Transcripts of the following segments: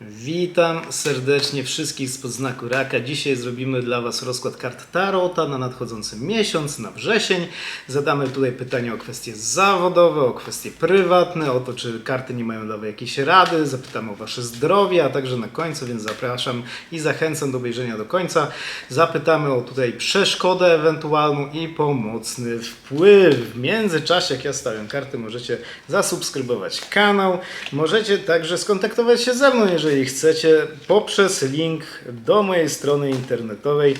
Witam serdecznie wszystkich z podznaku Raka. Dzisiaj zrobimy dla Was rozkład kart Tarota na nadchodzący miesiąc, na wrzesień. Zadamy tutaj pytania o kwestie zawodowe, o kwestie prywatne, o to, czy karty nie mają dla Was jakiejś rady. Zapytamy o Wasze zdrowie, a także na końcu, więc zapraszam i zachęcam do obejrzenia do końca. Zapytamy o tutaj przeszkodę ewentualną i pomocny wpływ. W międzyczasie, jak ja stawiam karty, możecie zasubskrybować kanał. Możecie także skontaktować się ze mną, jeżeli chcecie, poprzez link do mojej strony internetowej,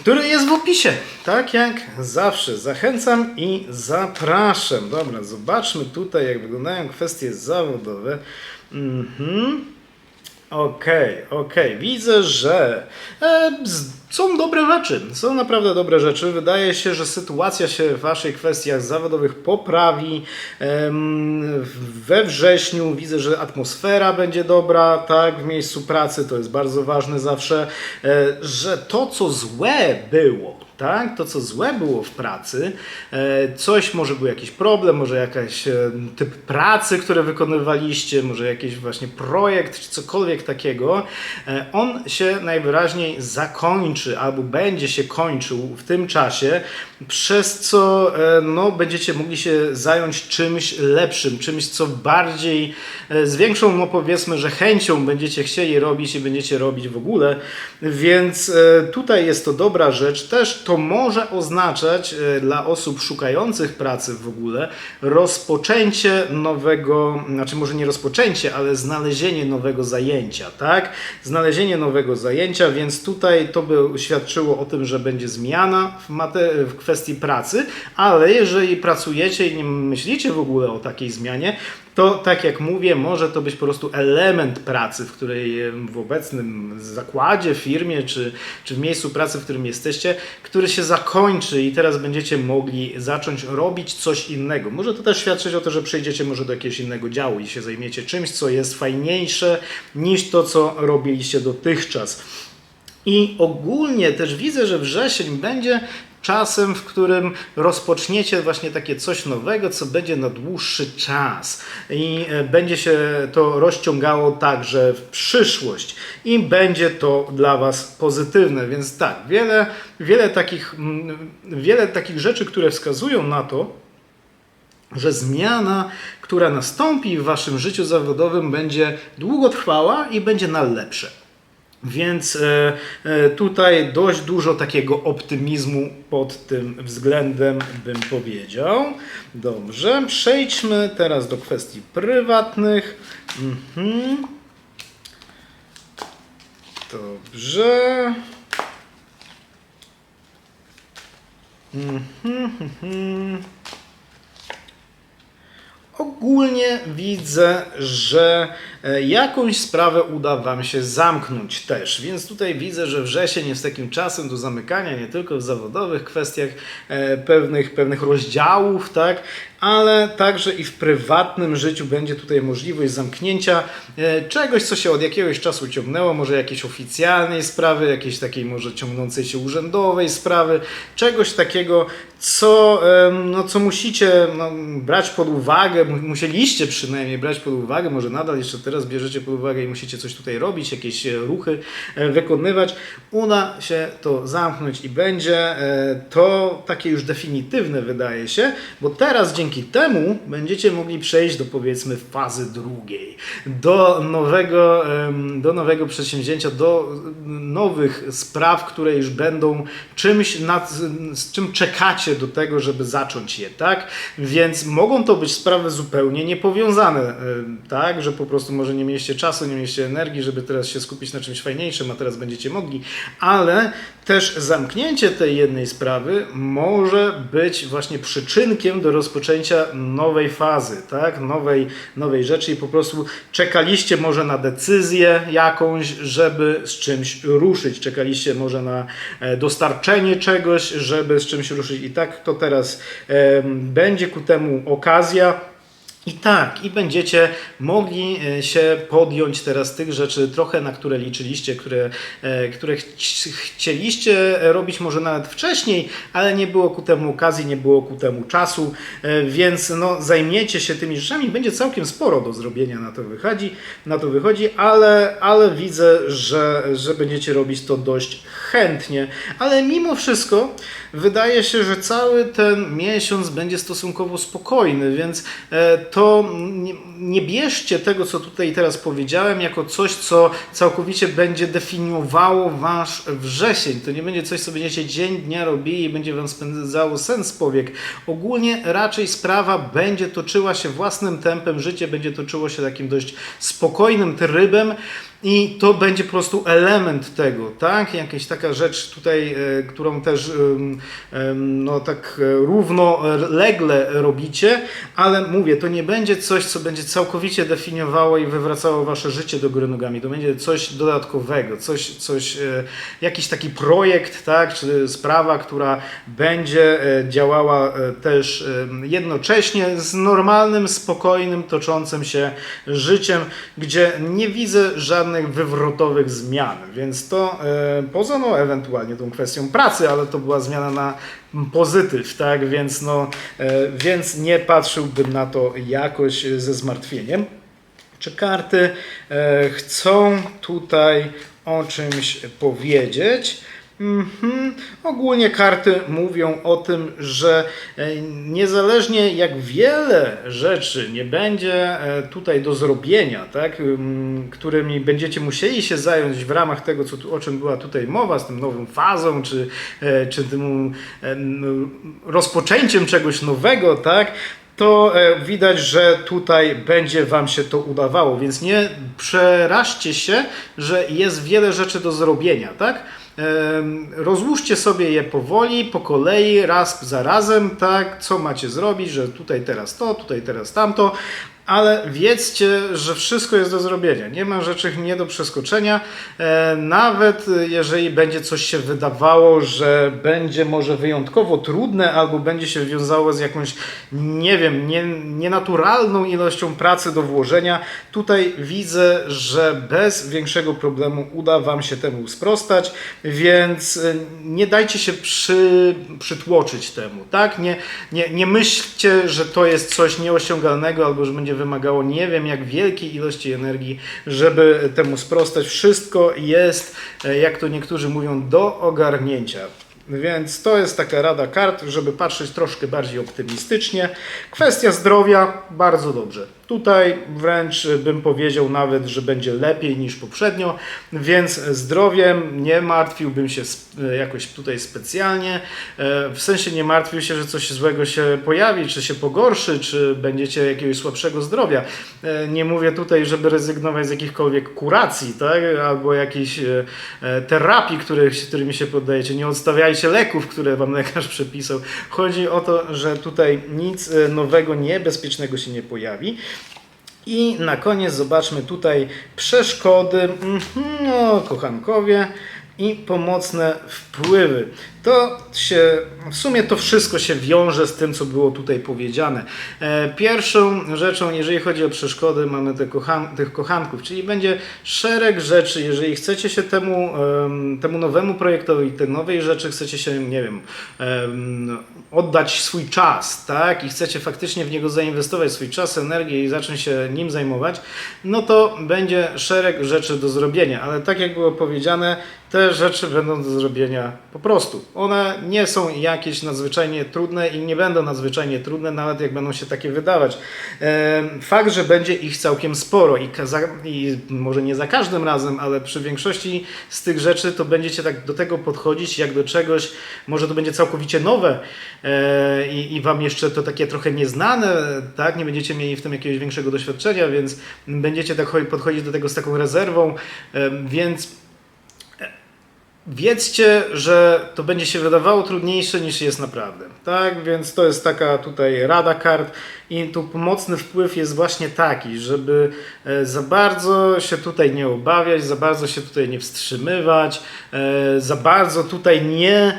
który jest w opisie. Tak jak zawsze. Zachęcam i zapraszam. Dobra, zobaczmy tutaj, jak wyglądają kwestie zawodowe. Mhm. Okej, okej. Widzę, że e, są dobre rzeczy. Są naprawdę dobre rzeczy. Wydaje się, że sytuacja się w Waszych kwestiach zawodowych poprawi. We wrześniu widzę, że atmosfera będzie dobra, tak, w miejscu pracy. To jest bardzo ważne zawsze. E, że to, co złe było, tak? To, co złe było w pracy, e, coś, może był jakiś problem, może jakaś e, typ pracy, które wykonywaliście, może jakiś właśnie projekt, czy cokolwiek takiego, on się najwyraźniej zakończy albo będzie się kończył w tym czasie, przez co e, no, będziecie mogli się zająć czymś lepszym, czymś, co bardziej, e, z większą, no powiedzmy, że chęcią będziecie chcieli robić i będziecie robić w ogóle, więc e, tutaj jest to dobra rzecz. Też to może oznaczać dla osób szukających pracy w ogóle rozpoczęcie nowego, znaczy może nie rozpoczęcie, ale znalezienie nowego zajęcia, tak? Znalezienie nowego zajęcia, więc tutaj to by świadczyło o tym, że będzie zmiana w, w kwestii pracy, ale jeżeli pracujecie i nie myślicie w ogóle o takiej zmianie, to tak jak mówię, może to być po prostu element pracy, w której em, w obecnym zakładzie, firmie czy, czy w miejscu pracy, w którym jesteście, który się zakończy i teraz będziecie mogli zacząć robić coś innego. Może to też świadczyć o to, że przejdziecie może do jakiegoś innego działu i się zajmiecie czymś, co jest fajniejsze niż to, co robiliście dotychczas. I ogólnie też widzę, że wrzesień będzie czasem, w którym rozpoczniecie właśnie takie coś nowego, co będzie na dłuższy czas i e, będzie się to rozciągało także w przyszłość i będzie to dla Was pozytywne. Więc tak, wiele, wiele, takich, wiele takich rzeczy, które wskazują na to, że zmiana, która nastąpi w waszym życiu zawodowym, będzie długotrwała i będzie na lepsze. Więc e, e, tutaj dość dużo takiego optymizmu pod tym względem bym powiedział. Dobrze, przejdźmy teraz do kwestii prywatnych. Mhm. Dobrze. Mhm, mhm. Ogólnie widzę, że e, jakąś sprawę uda Wam się zamknąć też, więc tutaj widzę, że wrzesień jest takim czasem do zamykania nie tylko w zawodowych kwestiach e, pewnych, pewnych rozdziałów, tak, ale także i w prywatnym życiu będzie tutaj możliwość zamknięcia e, czegoś, co się od jakiegoś czasu ciągnęło, może jakiejś oficjalnej sprawy, jakiejś takiej może ciągnącej się urzędowej sprawy, czegoś takiego, co, no, co musicie no, brać pod uwagę, mu- musieliście przynajmniej brać pod uwagę, może nadal jeszcze teraz bierzecie pod uwagę i musicie coś tutaj robić, jakieś e, ruchy e, wykonywać. Uda się to zamknąć i będzie to takie już definitywne wydaje się, bo teraz dzięki temu będziecie mogli przejść do powiedzmy fazy drugiej, do nowego, do nowego przedsięwzięcia, do nowych spraw, które już będą czymś, nad, z czym czekacie do tego, żeby zacząć je, tak? Więc mogą to być sprawy zupełnie niepowiązane, tak? Że po prostu może nie mieliście czasu, nie mieliście energii, żeby teraz się skupić na czymś fajniejszym, a teraz będziecie mogli, ale też zamknięcie tej jednej sprawy może być właśnie przyczynkiem do rozpoczęcia nowej fazy, tak? Nowej, nowej rzeczy i po prostu czekaliście może na decyzję jakąś, żeby z czymś ruszyć. Czekaliście może na e, dostarczenie czegoś, żeby z czymś ruszyć i tak to teraz będzie ku temu okazja. I tak, i będziecie mogli e, się podjąć teraz tych rzeczy trochę, na które liczyliście, które, e, które chci- chcieliście robić może nawet wcześniej, ale nie było ku temu okazji, nie było ku temu czasu, e, więc no, zajmiecie się tymi rzeczami. Będzie całkiem sporo do zrobienia na to wychodzi, na to wychodzi ale, ale widzę, że, że będziecie robić to dość. Ale mimo wszystko wydaje się, że cały ten miesiąc będzie stosunkowo spokojny, więc e, to nie, nie bierzcie tego, co tutaj teraz powiedziałem, jako coś, co całkowicie będzie definiowało wasz wrzesień. To nie będzie coś, co będziecie dzień dnia robili i będzie wam spędzało sens powiek. Ogólnie raczej sprawa będzie toczyła się własnym tempem, życie będzie toczyło się takim dość spokojnym trybem. I to będzie po prostu element tego, tak? Jakaś taka rzecz tutaj, e, którą też no tak e, równolegle robicie, ale mówię, to nie będzie coś, co będzie całkowicie definiowało i wywracało wasze życie do góry nogami. To będzie coś dodatkowego, coś, coś e, jakiś taki projekt, tak? Czy sprawa, która będzie e, działała e, też e, jednocześnie z normalnym, spokojnym, toczącym się życiem, gdzie nie widzę żadnych wywrotowych zmian. Więc to e, poza no, ewentualnie tą kwestią pracy, ale to była zmiana na pozytyw, tak? Więc, no, e, więc nie patrzyłbym na to jakoś ze zmartwieniem. Czy karty e, chcą tutaj o czymś powiedzieć? Mhm. Ogólnie karty mówią o tym, że e, niezależnie jak wiele rzeczy nie będzie e, tutaj do zrobienia, tak, ym, którymi będziecie musieli się zająć w ramach tego, co tu, o czym była tutaj mowa, z tym nową fazą, czy, e, czy tym em, rozpoczęciem czegoś nowego, tak, to widać, że tutaj będzie Wam się to udawało, więc nie przeraźcie się, że jest wiele rzeczy do zrobienia, tak? Rozłóżcie sobie je powoli, po kolei, raz za razem, tak? Co macie zrobić, że tutaj teraz to, tutaj teraz tamto, ale wiedzcie, że wszystko jest do zrobienia. Nie ma rzeczy nie do przeskoczenia. E, nawet jeżeli będzie coś się wydawało, że będzie może wyjątkowo trudne, albo będzie się wiązało z jakąś, nie wiem, nie, nienaturalną ilością pracy do włożenia, tutaj widzę, że bez większego problemu uda Wam się temu sprostać, więc e, nie dajcie się przy, przytłoczyć temu, tak? Nie, nie, nie myślcie, że to jest coś nieosiągalnego, albo że będzie wymagało nie wiem jak wielkiej ilości energii, żeby temu sprostać. Wszystko jest, e, jak to niektórzy mówią, do ogarnięcia. Więc to jest taka rada kart, żeby patrzeć troszkę bardziej optymistycznie. Kwestia zdrowia, bardzo dobrze. Tutaj wręcz bym powiedział nawet, że będzie lepiej niż poprzednio, więc zdrowiem nie martwiłbym się jakoś tutaj specjalnie. E, W sensie nie martwił się, że coś złego się pojawi, czy się pogorszy, czy będziecie jakiegoś słabszego zdrowia. E, Nie mówię tutaj, żeby rezygnować z jakichkolwiek kuracji, tak? albo jakichś e, terapii, którymi się poddajecie. Nie odstawiajcie leków, które wam lekarz przepisał. Chodzi o to, że tutaj nic nowego, niebezpiecznego się nie pojawi. I na koniec zobaczmy tutaj przeszkody, mhm, no, kochankowie i pomocne wpływy. To się, w sumie to wszystko się wiąże z tym, co było tutaj powiedziane. E, Pierwszą rzeczą, jeżeli chodzi o przeszkody, mamy te kochan, tych kochanków, czyli będzie szereg rzeczy, jeżeli chcecie się temu, em, temu nowemu projektowi, tej nowej rzeczy, chcecie się, nie wiem, em, oddać swój czas, tak, i chcecie faktycznie w niego zainwestować swój czas, energię i zacząć się nim zajmować, no to będzie szereg rzeczy do zrobienia, ale tak jak było powiedziane, te rzeczy będą do zrobienia po prostu. One nie są jakieś nadzwyczajnie trudne i nie będą nadzwyczajnie trudne, nawet jak będą się takie wydawać. Fakt, że będzie ich całkiem sporo i, kaza- i może nie za każdym razem, ale przy większości z tych rzeczy to będziecie tak do tego podchodzić jak do czegoś, może to będzie całkowicie nowe e, i, i Wam jeszcze to takie trochę nieznane, tak? Nie będziecie mieli w tym jakiegoś większego doświadczenia, więc będziecie tak cho- podchodzić do tego z taką rezerwą, więc Wiedzcie, że to będzie się wydawało trudniejsze niż jest naprawdę. Tak, więc to jest taka tutaj rada kart i tu pomocny wpływ jest właśnie taki, żeby e, za bardzo się tutaj nie obawiać, za bardzo się tutaj nie wstrzymywać, e, za bardzo tutaj nie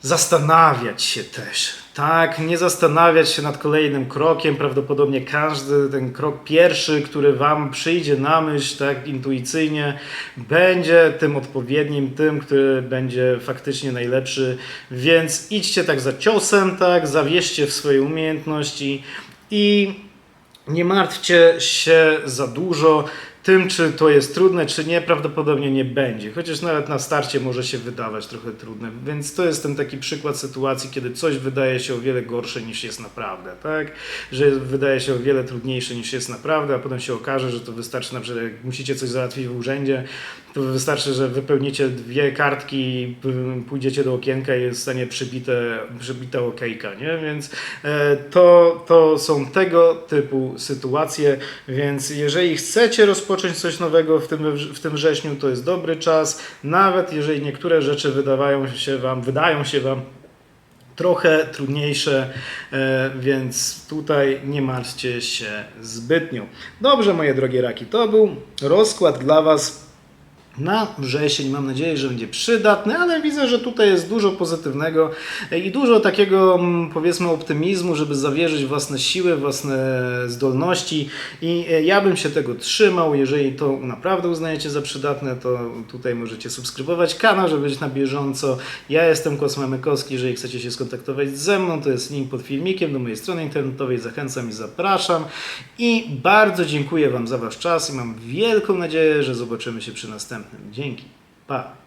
zastanawiać się też. Tak, nie zastanawiać się nad kolejnym krokiem. Prawdopodobnie każdy ten krok pierwszy, który Wam przyjdzie na myśl, tak intuicyjnie, będzie tym odpowiednim, tym, który będzie faktycznie najlepszy. Więc idźcie tak za ciosem, tak, zawierzcie w swoje umiejętności i nie martwcie się za dużo tym, czy to jest trudne, czy nie, prawdopodobnie nie będzie. Chociaż nawet na starcie może się wydawać trochę trudne. Więc to jest ten taki przykład sytuacji, kiedy coś wydaje się o wiele gorsze niż jest naprawdę, tak? Że wydaje się o wiele trudniejsze niż jest naprawdę, a potem się okaże, że to wystarczy na przykład, jak musicie coś załatwić w urzędzie, wystarczy, że wypełnicie dwie kartki, p- pójdziecie do okienka i jest w stanie przybite, przybita okejka, nie? Więc e, to, to są tego typu sytuacje, więc jeżeli chcecie rozpocząć coś nowego w tym, w tym wrześniu, to jest dobry czas, nawet jeżeli niektóre rzeczy wydawają się wam, wydają się wam trochę trudniejsze, e, więc tutaj nie martwcie się zbytnio. Dobrze, moje drogie raki, to był rozkład dla Was na wrzesień. Mam nadzieję, że będzie przydatny, ale widzę, że tutaj jest dużo pozytywnego i dużo takiego, mm, powiedzmy, optymizmu, żeby zawierzyć własne siły, własne zdolności. I e, ja bym się tego trzymał. Jeżeli to naprawdę uznajecie za przydatne, to tutaj możecie subskrybować kanał, żeby być na bieżąco. Ja jestem Kosmamykowski. Jeżeli chcecie się skontaktować ze mną, to jest link pod filmikiem do mojej strony internetowej. Zachęcam i zapraszam. I bardzo dziękuję Wam za Wasz czas i mam wielką nadzieję, że zobaczymy się przy Dzięki. Pa.